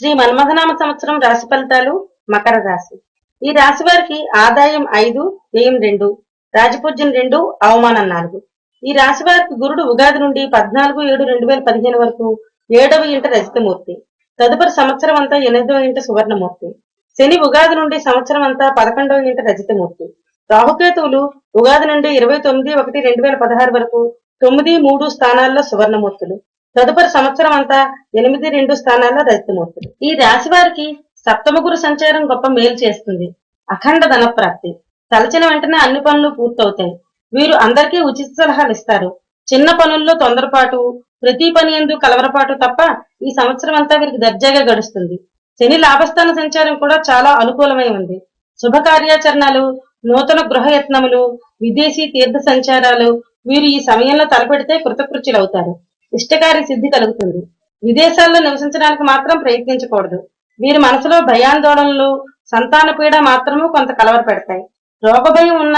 శ్రీ మన్మథనామ సంవత్సరం రాశి ఫలితాలు మకర రాశి. ఈ రాశి వారికి ఆదాయం ఐదు వ్యయం రెండు రాజపూజ్యం రెండు అవమానం నాలుగు. ఈ రాశి వారికి గురుడు ఉగాది నుండి పద్నాలుగు ఏడు రెండు వేల పదిహేను వరకు ఏడవ ఇంట రజితమూర్తి. తదుపరి సంవత్సరం అంతా ఎనిమిదవ ఇంట సువర్ణమూర్తి. శని ఉగాది నుండి సంవత్సరం అంతా పదకొండవ ఇంట రజితమూర్తి. రాహుకేతువులు ఉగాది నుండి ఇరవై తొమ్మిది ఒకటి రెండు వేల పదహారు వరకు తొమ్మిది మూడు స్థానాల్లో సువర్ణమూర్తులు. తదుపరి సంవత్సరం అంతా ఎనిమిది రెండు స్థానాల్లో రజితమూర్తులు ఈ రాశి వారికి సప్తమ గురు సంచారం గొప్ప మేలు చేస్తుంది. అఖండ ధనప్రాప్తి. తలచిన వెంటనే అన్ని పనులు పూర్తవుతాయి. వీరు అందరికీ ఉచిత సలహాలు ఇస్తారు. చిన్న పనుల్లో తొందరపాటు ప్రతి పని ఎందు కలవరపాటు తప్ప ఈ సంవత్సరం అంతా వీరికి దర్జాగా గడుస్తుంది. శని లాభస్థాన సంచారం కూడా చాలా అనుకూలమై ఉంది. శుభ కార్యాచరణలు నూతన గృహయత్నములు విదేశీ తీర్థ సంచారాలు వీరు ఈ సమయంలో తలపెడితే కృతకృత్యులవుతారు. ఇష్టకారి సిద్ధి కలుగుతుంది. విదేశాల్లో నివసించడానికి మాత్రం ప్రయత్నించకూడదు. వీరి మనసులో భయాందోళనలు సంతాన పీడ మాత్రము కొంత కలవర పెడతాయి. రోగ భయం ఉన్న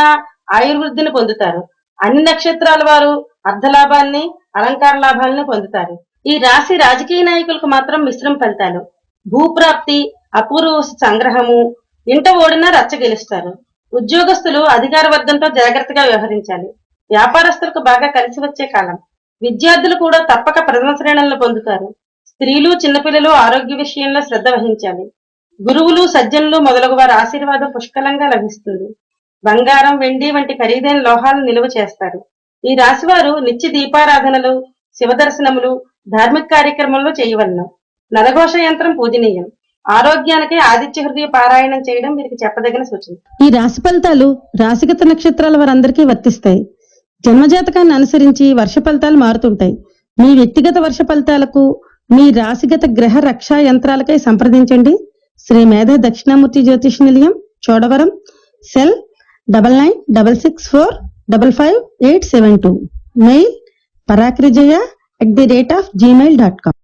ఆయుర్వృద్ధిని పొందుతారు. అన్ని నక్షత్రాల వారు అర్ధలాభాన్ని అలంకార లాభాలను పొందుతారు. ఈ రాశి రాజకీయ నాయకులకు మాత్రం మిశ్రమ ఫలితాలు. భూప్రాప్తి అపూర్వ సంగ్రహము ఇంట ఓడినా రచ్చ గెలుస్తారు. ఉద్యోగస్తులు అధికార వర్గంతో జాగ్రత్తగా వ్యవహరించాలి. వ్యాపారస్తులకు బాగా కలిసి వచ్చే కాలం. విద్యార్థులు కూడా తప్పక ప్రథమ శ్రేణులను పొందుతారు. స్త్రీలు చిన్నపిల్లలు ఆరోగ్య విషయంలో శ్రద్ధ వహించాలి. గురువులు సజ్జనులు మొదలగు వారి ఆశీర్వాదం పుష్కలంగా లభిస్తుంది. బంగారం వెండి వంటి ఖరీదైన లోహాలను నిలువ చేస్తారు. ఈ రాశివారు నిత్య దీపారాధనలు శివదర్శనములు ధార్మిక కార్యక్రమంలో చేయవలను. నలఘోష యంత్రం పూజనీయం. ఆరోగ్యానికి ఆదిత్య హృదయ పారాయణం చేయడం వీరికి చెప్పదగిన సూచన. ఈ రాశి ఫలితాలు రాశిగత నక్షత్రాల వారందరికీ వర్తిస్తాయి. జన్మజాతకాన్ని అనుసరించి వర్ష ఫలితాలు మారుతుంటాయి. మీ వ్యక్తిగత వర్ష ఫలితాలకు మీ రాశిగత గ్రహ రక్షా యంత్రాలకై సంప్రదించండి. Shri Medha Dakshinamurthy Jyotish Nilayam Chodavaram. Cell double nine double six four double five eight seven two. Mail పరాక్రిజయ at the rate of gmail dot com.